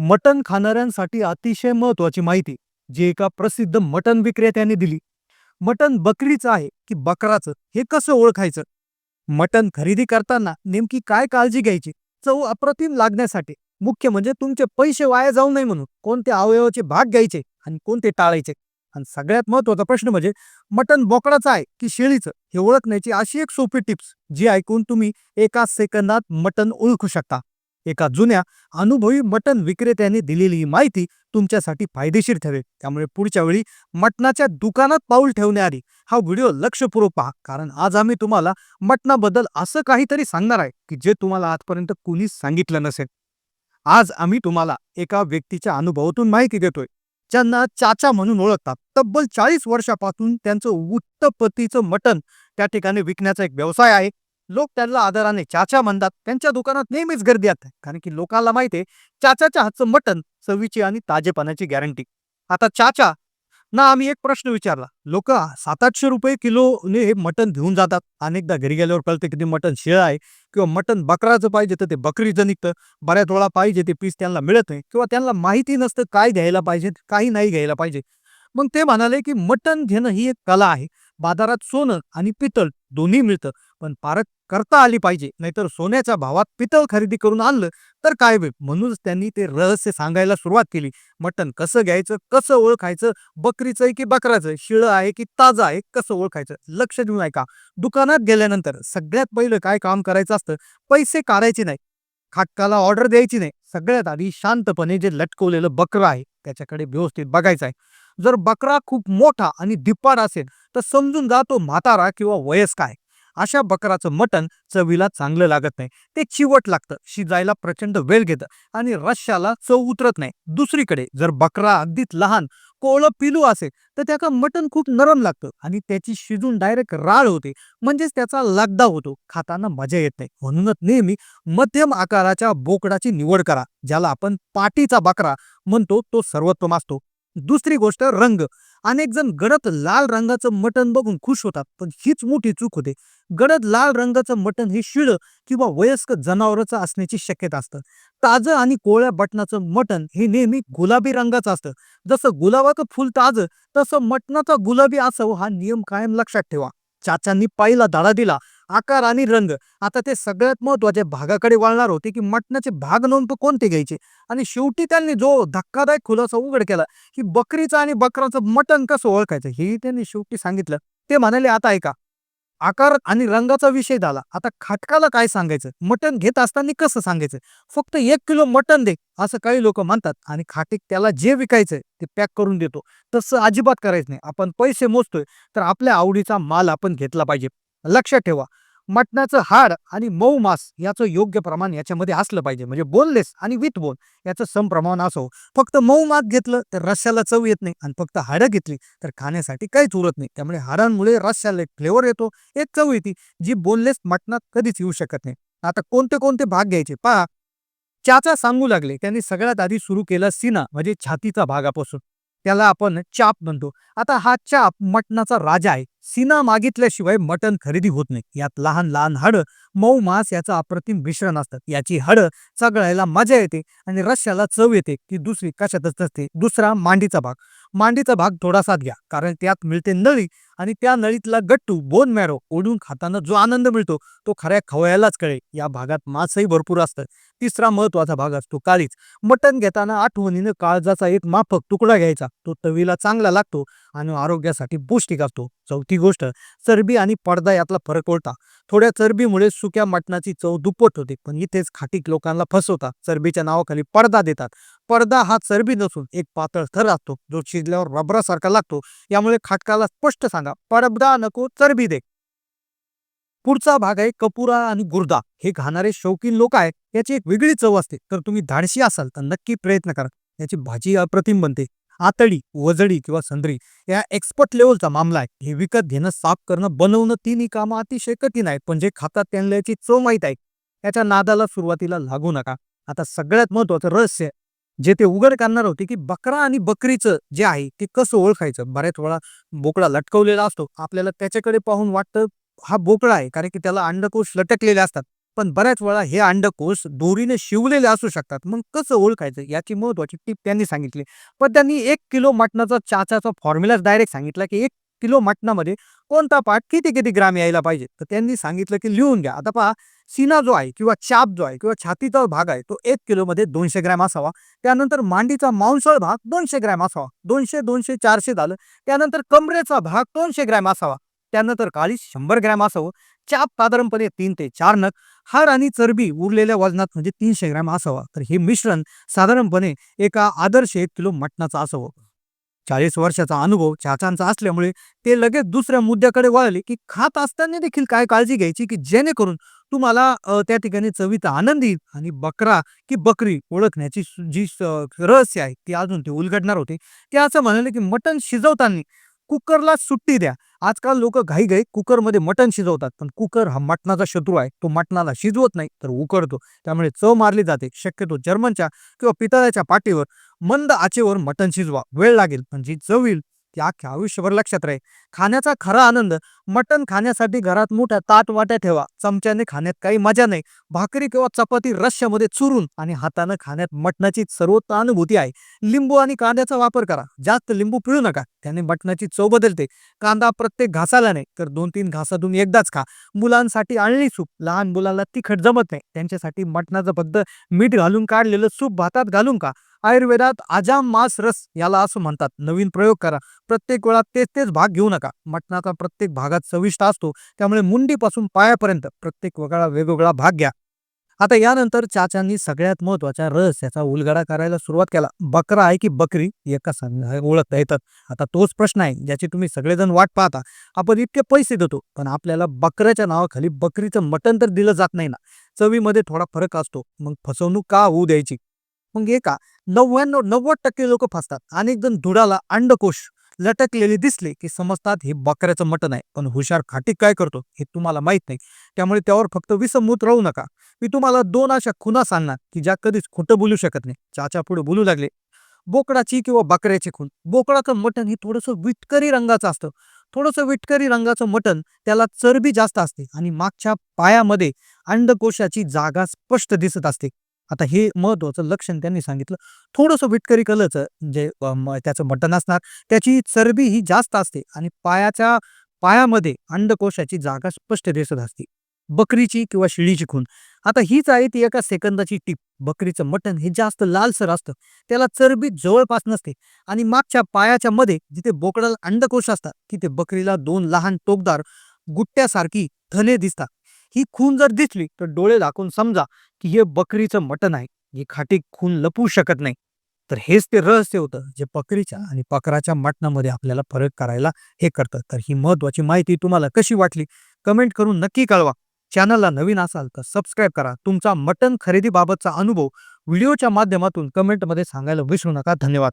मटण खाणाऱ्यांसाठी अतिशय महत्वाची माहिती जी एका प्रसिद्ध मटण विक्रेत्याने दिली. मटण बकरीचं आहे की बकराचं हे कसं ओळखायचं? मटण खरेदी करताना नेमकी काय काळजी घ्यायची? चव अप्रतिम लागण्यासाठी मुख्य म्हणजे तुमचे पैसे वाया जाऊ नये म्हणून कोणते अवयवाचे भाग घ्यायचे आणि कोणते टाळायचे? आणि सगळ्यात महत्त्वाचा प्रश्न म्हणजे मटण बोकडाचं आहे की शेळीचं हे ओळखण्याची अशी एक सोपी टिप्स जी ऐकून तुम्ही एका सेकंदात मटण ओळखू शकता. एका जुन्या अनुभवी मटण विक्रेत्याने दिलेली ही माहिती तुमच्यासाठी फायदेशीर ठरेल. त्यामुळे पुढच्या वेळी मटणाच्या दुकानात पाऊल ठेवण्याआधी हा व्हिडिओ लक्षपूर्वक पहा कारण आज आम्ही तुम्हाला मटणाबद्दल असं काहीतरी सांगणार आहे की जे तुम्हाला आजपर्यंत कुणीच सांगितलं नसेल. आज आम्ही तुम्हाला एका व्यक्तीच्या अनुभवातून माहिती देतोय. ज्यांना चाचा म्हणून ओळखतात. तब्बल चाळीस वर्षापासून त्यांचं उत्तपतीचं मटण त्या ठिकाणी विकण्याचा एक व्यवसाय आहे. लोक त्यांना आदराने चाचा म्हणतात. त्यांच्या दुकानात नेहमीच गर्दी असते. कारण की लोकांना माहिती आहे चाचाच्या हातचं मटण चवीची आणि ताजेपणाची गॅरंटी आता चाचा ना आम्ही एक प्रश्न विचारला. लोक सात आठशे रुपये किलोने हे मटण घेऊन जातात. अनेकदा घरी गेल्यावर कळते की ते मटण शिळ आहे किंवा मटण बकराचं पाहिजे तर ते बकरीचं निघतं. बऱ्याच वेळा पाहिजे ते पीस त्यांना मिळत नाही किंवा त्यांना माहिती नसतं काय घ्यायला पाहिजे काही नाही घ्यायला पाहिजे. मग ते म्हणाले की मटण घेणं ही एक कला आहे. बाजारात सोनं आणि पितळ दोन्ही मिळतं पण पारख करता आली पाहिजे. नाहीतर सोन्याच्या भावात पितळ खरेदी करून आणलं तर काय वेळ म्हणूनच त्यांनी ते रहस्य सांगायला सुरुवात केली. मटण कसं घ्यायचं कसं ओळखायचं बकरीचं आहे की बकराचं शिळं आहे की ताजं आहे कसं ओळखायचं? लक्ष देऊन ऐका. दुकानात गेल्यानंतर सगळ्यात पहिलं काय काम करायचं असतं? पैसे काढायचे नाही खाटकाला ऑर्डर द्यायची नाही. सगळ्यात आधी शांतपणे जे लटकवलेलं बकरं आहे त्याच्याकडे व्यवस्थित बघायचं आहे. जर बकरा खूप मोठा आणि दिप्पाड असेल तर समजून जा तो म्हातारा किंवा वयस्क आहे. अशा बकराचं मटण चवीला चांगलं लागत नाही. ते चिवट लागतं शिजायला प्रचंड वेळ घेतं आणि रश्याला चव उतरत नाही. दुसरीकडे जर बकरा अगदीच लहान कोळं पिलू असेल तर त्याचं मटण खूप नरम लागतं आणि त्याची शिजून डायरेक्ट राळ होते. म्हणजेच त्याचा लगदा होतो. खाताना मजा येत नाही. म्हणूनच नेहमी मध्यम आकाराच्या बोकडाची निवड करा ज्याला आपण पाटीचा बकरा म्हणतो तो सर्वोत्तम असतो. दुसरी गोष्ट रंग. अनेक जण गडद लाल रंगाचं मटण बघून खुश होतात पण हीच मोठी चूक होते. गडद लाल रंगाचं मटण हे शिळ किंवा वयस्क जनावरांचं असण्याची शक्यता असतं. ताजं आणि कोळ्या बटनाचं मटण हे नेहमी गुलाबी रंगाचं असतं. जसं गुलाबाचं फुल ताजं तसं मटणाचा गुलाबी असावं हा नियम कायम लक्षात ठेवा. चाचांनी पायीला धडा दिला. आकार आणि रंग. आता ते सगळ्यात महत्त्वाच्या भागाकडे वळणार होते की मटणाचे भाग नोंद कोणते घ्यायचे? आणि शेवटी त्यांनी जो धक्कादायक खुलासा उघड केला की बकरीचं आणि बकराचं मटण कसं ओळखायचं हे त्यांनी शेवटी सांगितलं. ते म्हणाले आता ऐका आकार आणि रंगाचा विषय झाला. आता खाटकाला काय सांगायचं? मटण घेत असताना कसं सांगायचं? फक्त एक किलो मटण दे असं काही लोक म्हणतात. आणि खाटीक त्याला जे विकायचं ते पॅक करून देतो. तसं अजिबात करायचं नाही. आपण पैसे मोजतोय तर आपल्या आवडीचा माल आपण घेतला पाहिजे. लक्षात ठेवा. मटणाचं हाड आणि मऊ मांस याचं योग्य प्रमाण याच्यामध्ये असलं पाहिजे. म्हणजे बोनलेस आणि विथ बोन याचं समप्रमाण असो. फक्त मऊ मात घेतलं तर रस्याला चव येत नाही आणि फक्त हाडं घेतली तर खाण्यासाठी काहीच उरत नाही. त्यामुळे हाडांमुळे रस्याला एक फ्लेवर येतो एक चव येते जी बोनलेस मटणात कधीच येऊ शकत नाही. आता कोणते कोणते भाग घ्यायचे? पहा. चाचा सांगू लागले. त्यांनी सगळ्यात आधी सुरू केला सिना म्हणजे छातीचा भागापासून. त्याला आपण चाप म्हणतो. आता हा चाप मटणाचा राजा आहे. सीना मागितल्याशिवाय मटण खरेदी होत नाही. यात लहान लहान हाडं मऊ मांस याचं अप्रतिम मिश्रण असतात याची हाडं चगळायला मजा येते आणि रश्याला चव येते ती दुसरी कशातच नसते. दुसरा मांडीचा भाग. मांडीचा भाग थोडासा घ्या कारण त्यात मिळते नळी आणि त्या नळीतला गट्टू बोन मॅरो ओढून खाताना जो आनंद मिळतो तो खऱ्या खवयालाच कळे या भागात मांसही भरपूर असतं. तिसरा महत्त्वाचा भाग असतो काळीच. मटण घेताना आठवणीनं काळजाचा एक माफक तुकडा घ्यायचा. तो तवीला चांगला लागतो आणि आरोग्यासाठी पौष्टिक असतो. चौथी गोष्ट चरबी आणि पडदा यातला फरक ओळता थोड्या चरबीमुळे सुक्या मटणाची चव दुप्पट होते पण इथेच खाटीक लोकांना फसवतात चरबीच्या नावाखाली पडदा देतात. पडदा हा चरबी नसून एक पातळ थर असतो जो शिजल्यावर रबरासारखा लागतो. यामुळे खाटकाला स्पष्ट सांगा पडदा नको चरबी दे. पुढचा भाग आहे कपुरा आणि गुर्दा. हे खाणारे शौकीन लोक आहेत. याची एक वेगळी चव असते. तर तुम्ही धाडशी असाल तर नक्की प्रयत्न करा. याची भाजी अप्रतिम बनते. आतडी वजडी किंवा संद्री या एक्सपर्ट लेवलचा मामला आहे. हे विकत घेणं साफ करणं बनवणं तिन्ही कामं अतिशय कठीण आहेत. पण जे खातात त्यांना याची चव माहीत आहे. याच्या नादाला सुरुवातीला लागू नका. आता सगळ्यात महत्वाचं रहस्य जे ते उघड करणार होते की बकरा आणि बकरीचं जे आहे ते कसं ओळखायचं? बऱ्याच वेळा बोकडा लटकवलेला असतो. आपल्याला त्याच्याकडे पाहून वाटतं हा बोकडा आहे. कारण की त्याला अंडकोश लटकलेले असतात. पण बऱ्याच वेळा हे अंडकोश दोरीने शिवलेले असू शकतात. मग कसं ओळखायचं? याची महत्वाची टीप त्यांनी सांगितली. पण त्यांनी एक किलो मटणाचा चाचाचा फॉर्म्युलाच डायरेक्ट सांगितला की एक किलो मटणामध्ये कोणता पाठ किती किती ग्राम यायला पाहिजे? तर त्यांनी सांगितलं की लिहून घ्या. आता पहा सीना जो आहे किंवा चाप जो आहे किंवा छातीचा भाग आहे तो एक किलोमध्ये दोनशे ग्रॅम असावा. त्यानंतर मांडीचा मांसळ भाग दोनशे ग्रॅम असावा. दोनशे दोनशे चारशे झालं. त्यानंतर कमरेचा भाग दोनशे ग्रॅम असावा. त्यानंतर काळी शंभर ग्रॅम असावं हो. चाप साधारणपणे तीन ते चार नग. हार आणि चरबी उरलेल्या वजनात म्हणजे तीनशे ग्रॅम असावा. तर हे मिश्रण साधारणपणे एका आदर्श एक किलो मटणाचं असावं. चाळीस वर्षाचा अनुभव चाचांचा असल्यामुळे ते लगेच दुसऱ्या मुद्द्याकडे वळले की खात असताना देखील काय काळजी घ्यायची की जेणेकरून तुम्हाला त्या ठिकाणी चवीचा आनंद येईल आणि बकरा की बकरी ओळखण्याची जी स- रहस्य आहे ती अजून ते उलगडणार होते. ते असं म्हणाले की मटण शिजवताना कुकरला सुट्टी द्या. आजकाल लोक घाईघाई कुकरमध्ये मटण शिजवतात. पण कुकर हा मटणाचा शत्रू आहे. तो मटणाला शिजवत नाही तर उकडतो. त्यामुळे चव मारली जाते. शक्यतो जर्मनच्या किंवा पितळाच्या पाटीवर मंद आचेवर मटण शिजवा. वेळ लागेल पण जी चव येईल ती अख्ख्या आयुष्यभर लक्षात राहील. खाण्याचा खरा आनंद मटण खाण्यासाठी घरात मोठ्या ताट वाट्या ठेवा. चमच्याने खाण्यात काही मजा नाही. भाकरी किंवा चपाती रश्श्यामध्ये चुरून आणि हातानं खाण्यात मटणाची सर्वोत्तम अनुभूती आहे. लिंबू आणि कांद्याचा वापर करा. जास्त लिंबू पिळू नका. त्याने मटणाची चव बदलते. कांदा प्रत्येक घासाला नाही तर दोन तीन घासातून एकदाच खा. मुलांसाठी आणली सूप. लहान मुलाला तिखट जमत नाही. त्यांच्यासाठी मटणाचं फक्त मीठ घालून काढलेलं सूप भातात घालून का आयुर्वेदात आजाम मास रस याला असं म्हणतात. नवीन प्रयोग करा. प्रत्येक वेळा तेच तेच भाग घेऊ नका. मटणाचा प्रत्येक भागात चविष्ट असतो. त्यामुळे मुंडीपासून पायापर्यंत प्रत्येक वेगळा वेगवेगळा भाग घ्या. आता यानंतर चाचांनी सगळ्यात महत्त्वाचा रस याचा उलगडा करायला सुरुवात केला. बकरा आहे की बकरी? एका संघ ओळखता येतात. आता तोच प्रश्न आहे ज्याची तुम्ही सगळेजण वाट पाहता. आपण इतके पैसे देतो पण आपल्याला बकऱ्याच्या नावाखाली बकरीचं मटण तर दिलं जात नाही ना. चवीमध्ये थोडा फरक असतो. मग फसवणूक का होऊ द्यायची? मग एका नव्याण्णव नव्वद टक्के लोक फसतात. अनेक जण धुडाला अंडकोश लटकलेले दिसले की समजतात हे बकऱ्याचं मटण आहे. पण हुशार खाटीक काय करतो हे तुम्हाला माहीत नाही. त्यामुळे त्यावर फक्त विसंमूत राहू नका. मी तुम्हाला दोन अशा खुना सांगणार की ज्या कधीच खोटं बोलू शकत नाही. चाचा पुढे बोलू लागले. बोकडाची किंवा बकऱ्याची खून बोकडाचं मटण हे थोडंसं विटकरी रंगाचं असतं. थोडंसं विटकरी रंगाचं मटण त्याला चरबी जास्त असते आणि मागच्या पायामध्ये अंडकोशाची जागा स्पष्ट दिसत असते. आता हे महत्वाचं लक्षण त्यांनी सांगितलं. थोडंसं विटकरी कलरचं जे म- त्याचं मटण असणार त्याची चरबी ही जास्त असते आणि पायाच्या पायामध्ये अंडकोशाची जागा स्पष्ट दिसत असते. बकरीची किंवा शिळीची खून आता हीच आहे ती एका सेकंदाची टीप. बकरीचं मटण हे जास्त लालसर असतं. त्याला चरबी जवळपास नसते आणि मागच्या पायाच्या मध्ये जिथे बोकडाला अंडकोश असतात तिथे बकरीला दोन लहान टोकदार गुट्ट्यासारखी धने दिसतात. ही खून जर दिसली तर डोळे दाखवून समजा की हे बकरीचं मटण आहे. ही खाटी खून लपवू शकत नाही. तर हेच ते रहस्य होतं जे बकरीच्या आणि बकराच्या मटणामध्ये आपल्याला फरक करायला हे करतं. तर ही महत्वाची माहिती तुम्हाला कशी वाटली? कमेंट करून नक्की कळवा. चॅनलला नवीन असाल तर सबस्क्राईब करा. तुमचा मटण खरेदीबाबतचा अनुभव व्हिडिओच्या माध्यमातून कमेंटमध्ये सांगायला विसरू नका. धन्यवाद.